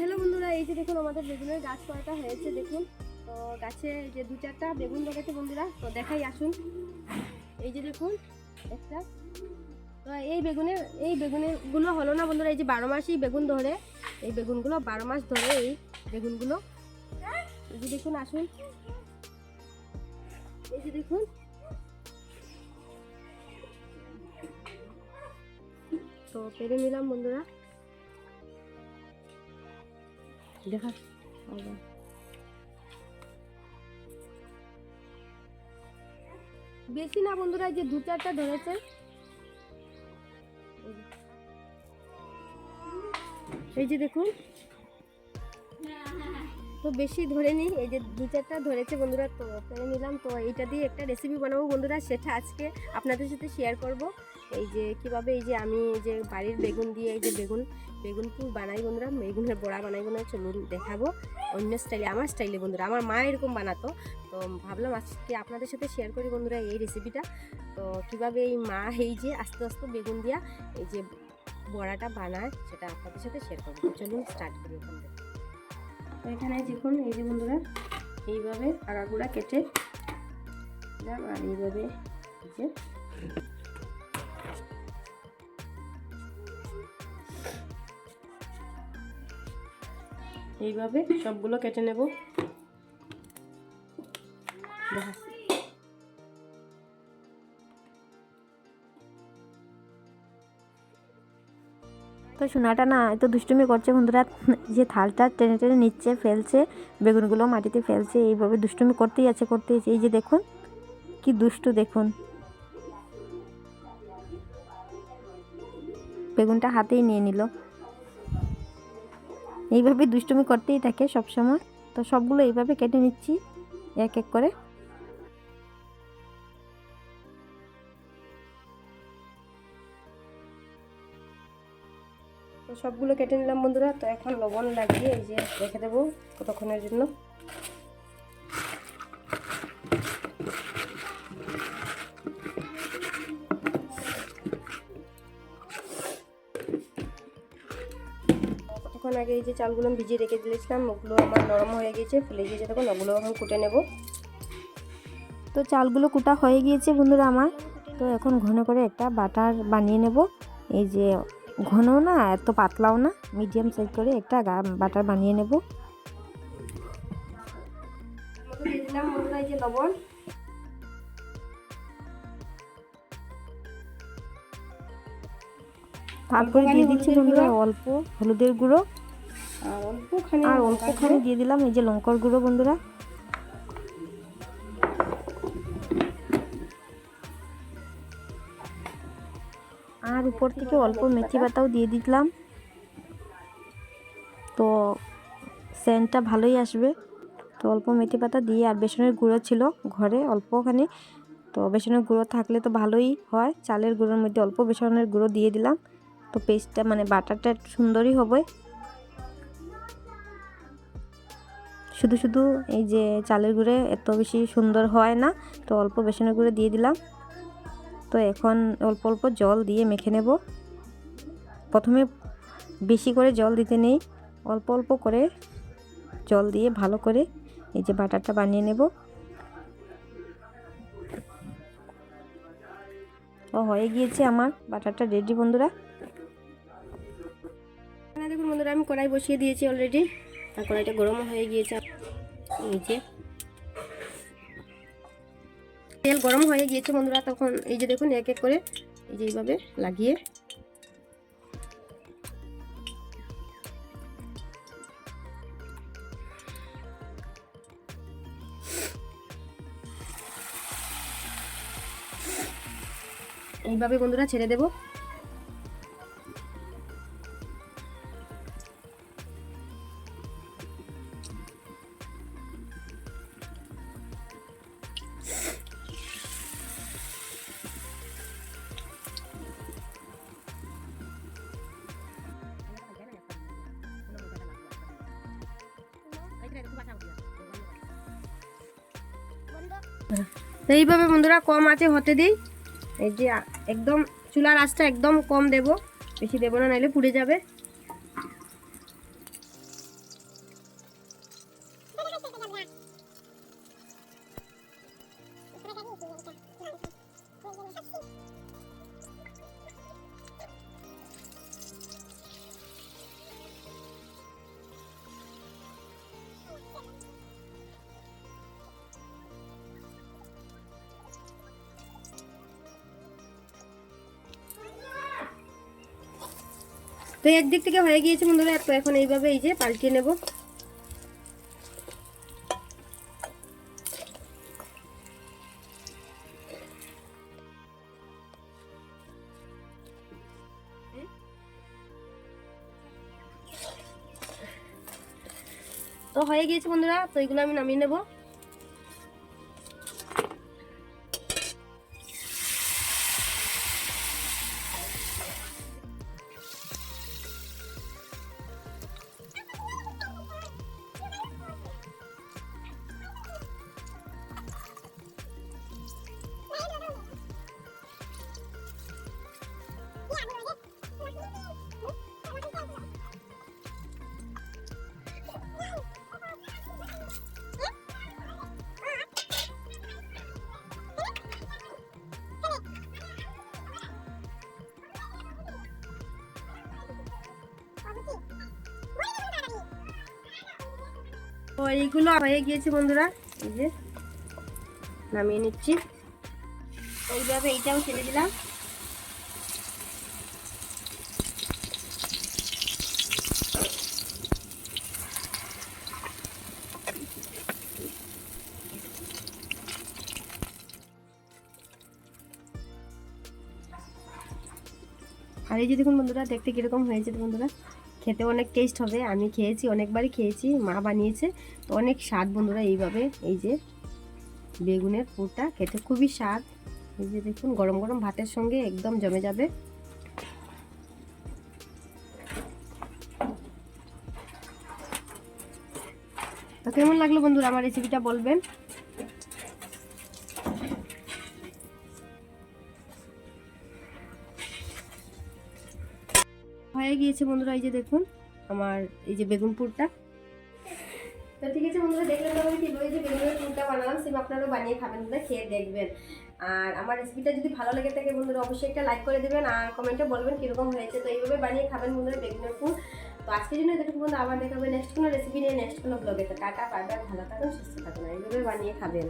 Hello বন্ধুরা, এই যে দেখুন আমাদের বেগুনের গাছ কয়টা হয়েছে, দেখুন। তো গাছে যে দু চারটা বেগুন ধরেছে বন্ধুরা, তো দেখাই, আসুন। এই যে দেখুন, একটা। তো এই বেগুনের এই বেগুনেরগুলো হলো না বন্ধুরা, এই যে বারো মাসই বেগুন ধরে, এই বেগুনগুলো বারো মাস ধরে এই বেগুনগুলো। এই যে দেখুন, আসুন। এই যে দেখুন। তো পেরে নিলাম বন্ধুরা। বেশি না বন্ধুরা যে দু চারটা ধরেছে। এই যে দেখুন। তো বেশি ধরে নি, এই যে দু চারটা ধরেছে বন্ধুরা, তো পেরে নিলাম। তো এইটা দিয়ে একটা রেসিপি বানাবো বন্ধুরা, সেটা আজকে আপনাদের সাথে শেয়ার করব। এই যে কীভাবে, এই যে আমি এই যে বাড়ির বেগুন দিয়ে, এই যে বেগুন বেগুন পুর বানাই বন্ধুরা, বেগুনের বড়া বানাই বন্ধুরা, চলুন দেখাবো। অন্য স্টাইলে, আমার স্টাইলে বন্ধুরা, আমার মা এরকম বানাতো। তো ভাবলাম আজকে আপনাদের সাথে শেয়ার করি বন্ধুরা এই রেসিপিটা তো কীভাবে এই মা, এই যে আস্তে আস্তে বেগুন দিয়া এই যে বড়াটা বানায়, সেটা আপনাদের সাথে শেয়ার করব। চলুন স্টার্ট করি থেকে তো এখানে দেখুন, এই যে বন্ধুরা, এইভাবে আগাগুড়া কেটে আর এইভাবে যে এইভাবে সবগুলো কেটে নেব। তো সোনাটা না এত দুষ্টুমি করছে বন্ধুরা, যে থালটা টেনে টেনে নিচ্ছে, ফেলছে, বেগুনগুলো মাটিতে ফেলছে, এইভাবে দুষ্টুমি করতেই আছে করতেই আছে। এই যে দেখুন, কি দুষ্টু দেখুন। বেগুনটা হাতেই নিয়ে নিল। এইভাবে দুষ্টুমি করতেই থাকে সব সময় তো সবগুলো এইভাবে কেটে নিচ্ছি, এক এক করে। তো সবগুলো কেটে নিলাম বন্ধুরা। তো এখন লবণ লাগিয়ে এই যে রেখে দেবো কতক্ষণের জন্য। কতক্ষণ আগে এই যে চালগুলো ভিজিয়ে রেখে দিয়েছিলাম ওগুলো আমার নরম হয়ে গিয়েছে ফুলে গিয়েছে তখন ওগুলো এখন কুটে নেব। তো চালগুলো কুটা হয়ে গিয়েছে বন্ধুরা আমার। তো এখন ঘন করে একটা বাটার বানিয়ে নেব। এই যে ঘনও না এত পাতলাও না মিডিয়াম সাইজ করে একটা বাটার বানিয়ে নেব। দিলাম বন্ধুরা এই যে লবণ। তারপরে দিয়ে দিচ্ছি বন্ধুরা অল্প হলুদের গুঁড়ো। আর অল্পখানি দিয়ে দিলাম এই যে লঙ্কার গুঁড়ো বন্ধুরা। আর উপর থেকে অল্প মেথি পাতাও দিয়ে দিলাম। তো সেন্টটা ভালোই আসবে। তো অল্প মেথি পাতা দিয়ে আর বেসনের গুঁড়ো ছিল ঘরে অল্পখানি। তো বেসনের গুঁড়ো থাকলে তো ভালোই হয়। চালের গুঁড়োর মধ্যে অল্প বেসনের গুঁড়ো দিয়ে দিলাম। তো পেস্টটা মানে বাটারটা একটু সুন্দরই হবে। শুধু শুধু এই যে চালের গুঁড়ে এত বেশি সুন্দর হয় না, তো অল্প বেসনের গুঁড়ে দিয়ে দিলাম। তো এখন অল্প অল্প জল দিয়ে মেখে নেব। প্রথমে বেশি করে জল দিতে নেই, অল্প অল্প করে জল দিয়ে ভালো করে এই যে বাটারটা বানিয়ে নেব। ও, হয়ে গিয়েছে আমার বাটারটা রেডি বন্ধুরা। দেখুন বন্ধুরা, আমি কড়াই বসিয়ে দিয়েছি অলরেডি আর এটা গরম হয়ে গিয়েছে। নিচে তেল গরম হয়ে গিয়েছে বন্ধুরা, তখন এই যে দেখুন, এক এক করে এই যে এইভাবে লাগিয়ে। এইভাবে বন্ধুরা ছেড়ে দেবো। এইভাবে বন্ধুরা কম আছে হতে দিই। এই যে একদম চুলার আঁচটা একদম কম দেব। বেশি দেবো না নাহলে পুড়ে যাবে। তো একদিক থেকে হয়ে গিয়েছে বন্ধুরা, তো এখন এইভাবে এই যে পাল্টিয়ে নেব। তো হয়ে গিয়েছে বন্ধুরা, তো এগুলো আমি নামিয়ে নেব। এইগুলো হয়ে গিয়েছে বন্ধুরা। এই যে নামিয়ে নিচ্ছি। এইভাবে এইটাও ছেড়ে দিলাম। আর এই যে দেখুন বন্ধুরা, দেখতে কীরকম হয়েছে বন্ধুরা। খেতে অনেক টেস্ট হবে। আমি খেয়েছি, অনেকবারই খেয়েছি, মা বানিয়েছে। তো অনেক স্বাদ বন্ধুরা এইভাবে। এই যে বেগুনের পুরটা খেতে খুবই স্বাদ। এই যে দেখুন, গরম গরম ভাতের সঙ্গে একদম জমে যাবে। তো কেমন লাগল বন্ধুরা আমার রেসিপিটা বলবেন? হয়ে গিয়েছে বন্ধুরা, এই যে দেখুন আমার এই যে বেগুন পুরটা। তো ঠিক আছে বন্ধুরা দেখলেন তো আমি কীভাবে যে বেগুনের পুরটা বানালাম, সেম আপনারাও বানিয়ে খাবেন বন্ধুরা খেয়ে দেখবেন। আর আমার রেসিপিটা যদি ভালো লেগে থাকে বন্ধুরা, অবশ্যই একটা লাইক করে দেবেন আর কমেন্টে বলবেন কীরকম হয়েছে। তো এইভাবে বানিয়ে খাবেন বন্ধুরা বেগুনের পুর। তো আজকের জন্য এতটুকু বন্ধু আবার দেখাবে নেক্সট কোনো রেসিপি নিয়ে নেক্সট কোনো ব্লগে তো টাটা বাই ভালো থাকুন, সুস্থ থাকুন এইভাবে বানিয়ে খাবেন।